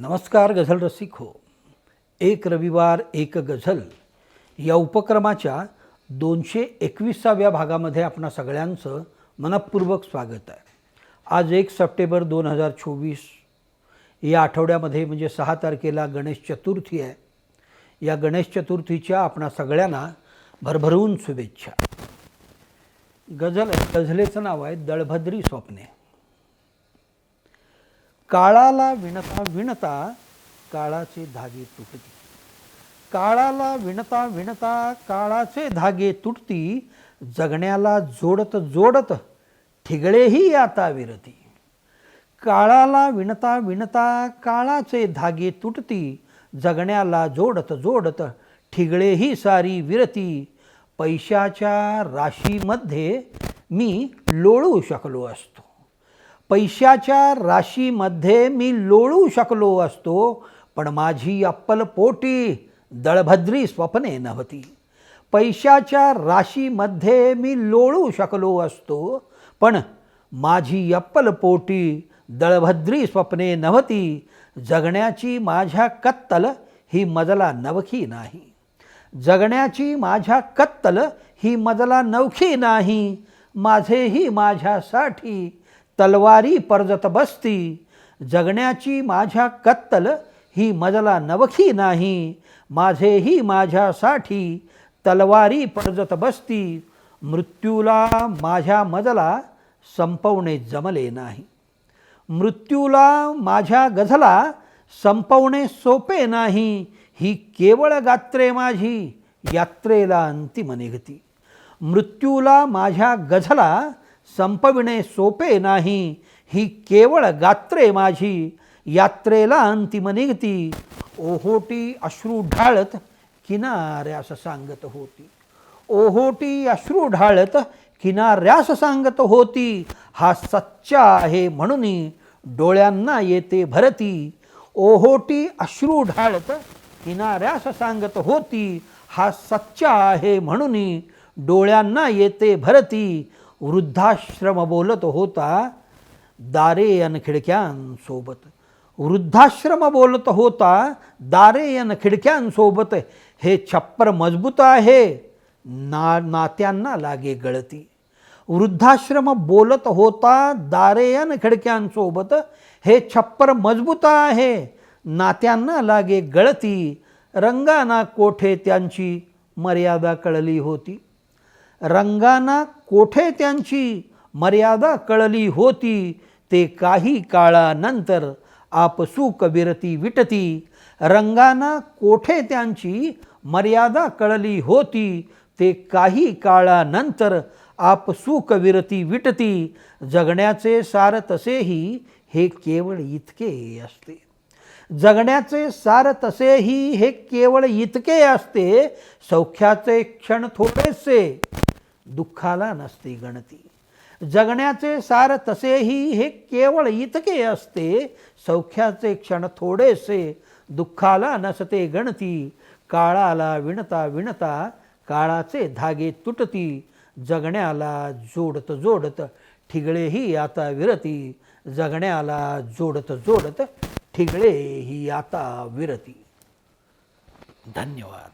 नमस्कार गझल रसिक हो. एक रविवार एक गझल. या उपक्रमाच्या दोनशे एकविसाव्या भागामध्ये आपणा सगळ्यांचं मनपूर्वक स्वागत आहे. आज एक सप्टेंबर दोन हजार चोवीस. या आठवड्यामध्ये म्हणजे सहा तारखेला गणेश चतुर्थी आहे. या गणेश चतुर्थीच्या आपणा सगळ्यांना भरभरून शुभेच्छा. गझल गझलेचं नाव आहे दळभद्री स्वप्ने. काळाला विणता विणता काळाचे धागे तुटती काळाला विणता विणता काळाचे धागे तुटती जगण्याला जोडत जोडत ठिगळेही आता विरती. काळाला विणता विणता काळाचे धागे तुटती जगण्याला जोडत जोडत ठिगळेही सारी विरती. पैशाच्या राशीमध्ये मी लोळू शकलो असतो. पैशाच्या राशीमध्ये मी लोळू शकलो असतो पण माझी अप्पल पोटी दळभद्री स्वप्ने नव्हती. पैशाच्या राशीमध्ये मी लोळू शकलो असतो पण माझी अप्पल पोटी दळभद्री स्वप्ने नव्हती. जगण्याची माझ्या कत्तल ही मजला नवखी नाही. जगण्याची माझ्या कत्तल ही मजला नवखी नाही. माझेही माझ्यासाठी तलवारी परजत बसती जगण्याची माझ्या कत्तल ही मजला नवखी नाही माझेही माझ्यासाठी तलवारी परजत बसती मृत्यूला माझ्या मजला संपवणे जमले नाही. मृत्यूला माझ्या गझला संपवणे सोपे नाही ही केवळ गात्रे माझी यात्रेला अंतिम निघती. मृत्यूला माझ्या गझला संपविणे सोपे नाही. ही केवळ गात्रे माझी. यात्रेला अंतिम निघती. ओहोटी अश्रू ढाळत किनाऱ्यास सांगत होती. ओहोटी अश्रू ढाळत किनाऱ्यास सांगत होती. हा सच्चा आहे म्हणून डोळ्यांना येते भरती. ओहोटी अश्रू ढाळत किनाऱ्यास सांगत होती. हा सच्चा आहे म्हणून डोळ्यांना येते भरती. वृद्धाश्रम बोलत होता दारे अन खिडक्यांसोबत वृद्धाश्रम बोलत होता दारे अन खिडक्यांसोबत हे छप्पर मजबूत आहे ना नात्यांना लागे गळती. वृद्धाश्रम बोलत होता दारेयन खिडक्यांसोबत हे छप्पर मजबूत आहे नात्यांना लागे गळती. रंगाना कोठे त्यांची मर्यादा कळली होती. रंगाना कोठे त्यांची मर्यादा कळली होती ते काही काळानंतर आपसूक विरती विटती. रंगाना कोठे त्यांची मर्यादा कळली होती ते काही काळानंतर आपसूक विरती विटती. जगण्याचे सार तसेही हे केवळ इतके असते. जगण्याचे सार तसेही हे केवळ इतके असते सौख्याचे क्षण थोडेसे. दुःखाला नसते गणती. जगण्याचे सार तसेही हे केवळ इतके असते सौख्याचे क्षण थोडेसे दुःखाला नसते गणती. काळाला विणता विणता काळाचे धागे तुटती. जगण्याला जोडत जोडत ठिगळेही आता विरती. जगण्याला जोडत जोडत ठिगळे ही आता विरती. धन्यवाद.